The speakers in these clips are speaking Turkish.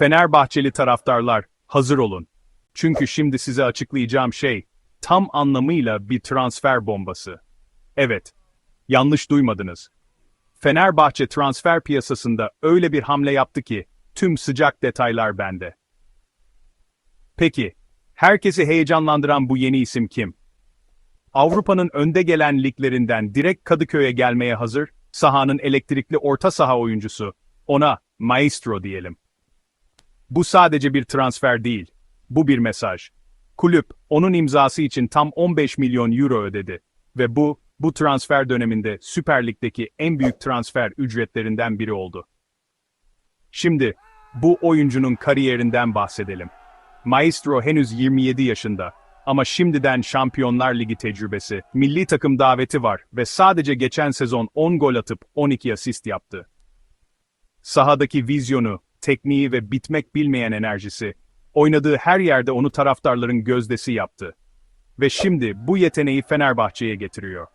Fenerbahçeli taraftarlar, hazır olun. Çünkü şimdi size açıklayacağım şey, tam anlamıyla bir transfer bombası. Evet, yanlış duymadınız. Fenerbahçe transfer piyasasında öyle bir hamle yaptı ki, tüm sıcak detaylar bende. Peki, herkesi heyecanlandıran bu yeni isim kim? Avrupa'nın önde gelen liglerinden direkt Kadıköy'e gelmeye hazır, sahanın elektrikli orta saha oyuncusu, ona maestro diyelim. Bu sadece bir transfer değil, bu bir mesaj. Kulüp, onun imzası için tam 15 milyon euro ödedi ve bu, bu transfer döneminde Süper Lig'deki en büyük transfer ücretlerinden biri oldu. Şimdi, bu oyuncunun kariyerinden bahsedelim. Maestro henüz 27 yaşında ama şimdiden Şampiyonlar Ligi tecrübesi, milli takım daveti var ve sadece geçen sezon 10 gol atıp 12 asist yaptı. Sahadaki vizyonu, tekniği ve bitmek bilmeyen enerjisi, oynadığı her yerde onu taraftarların gözdesi yaptı. Ve şimdi bu yeteneği Fenerbahçe'ye getiriyor.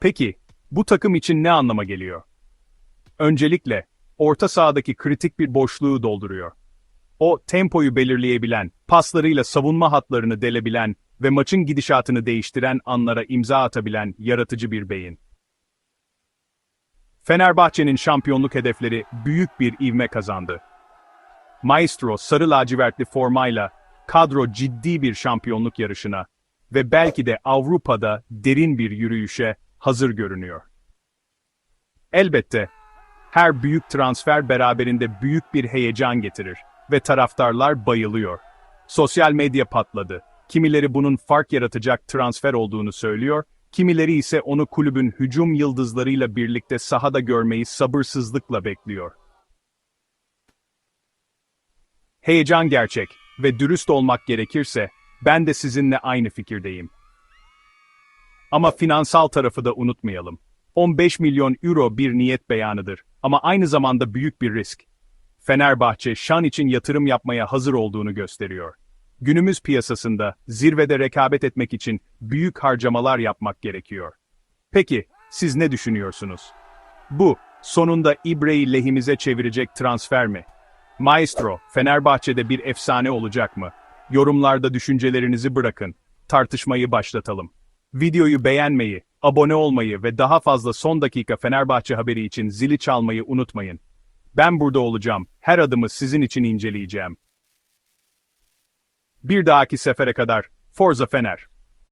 Peki, bu takım için ne anlama geliyor? Öncelikle, orta sahadaki kritik bir boşluğu dolduruyor. O, tempoyu belirleyebilen, paslarıyla savunma hatlarını delebilen ve maçın gidişatını değiştiren anlara imza atabilen yaratıcı bir beyin. Fenerbahçe'nin şampiyonluk hedefleri büyük bir ivme kazandı. Maestro sarı lacivertli formayla kadro ciddi bir şampiyonluk yarışına ve belki de Avrupa'da derin bir yürüyüşe hazır görünüyor. Elbette her büyük transfer beraberinde büyük bir heyecan getirir ve taraftarlar bayılıyor. Sosyal medya patladı. Kimileri bunun fark yaratacak transfer olduğunu söylüyor, kimileri ise onu kulübün hücum yıldızlarıyla birlikte sahada görmeyi sabırsızlıkla bekliyor. Heyecan gerçek ve dürüst olmak gerekirse ben de sizinle aynı fikirdeyim. Ama finansal tarafı da unutmayalım. 15 milyon euro bir niyet beyanıdır ama aynı zamanda büyük bir risk. Fenerbahçe şan için yatırım yapmaya hazır olduğunu gösteriyor. Günümüz piyasasında zirvede rekabet etmek için büyük harcamalar yapmak gerekiyor. Peki, siz ne düşünüyorsunuz? Bu, sonunda İbre'yi lehimize çevirecek transfer mi? Maestro, Fenerbahçe'de bir efsane olacak mı? Yorumlarda düşüncelerinizi bırakın. Tartışmayı başlatalım. Videoyu beğenmeyi, abone olmayı ve daha fazla son dakika Fenerbahçe haberi için zili çalmayı unutmayın. Ben burada olacağım. Her adımı sizin için inceleyeceğim. Bir dahaki sefere kadar Forza Fener.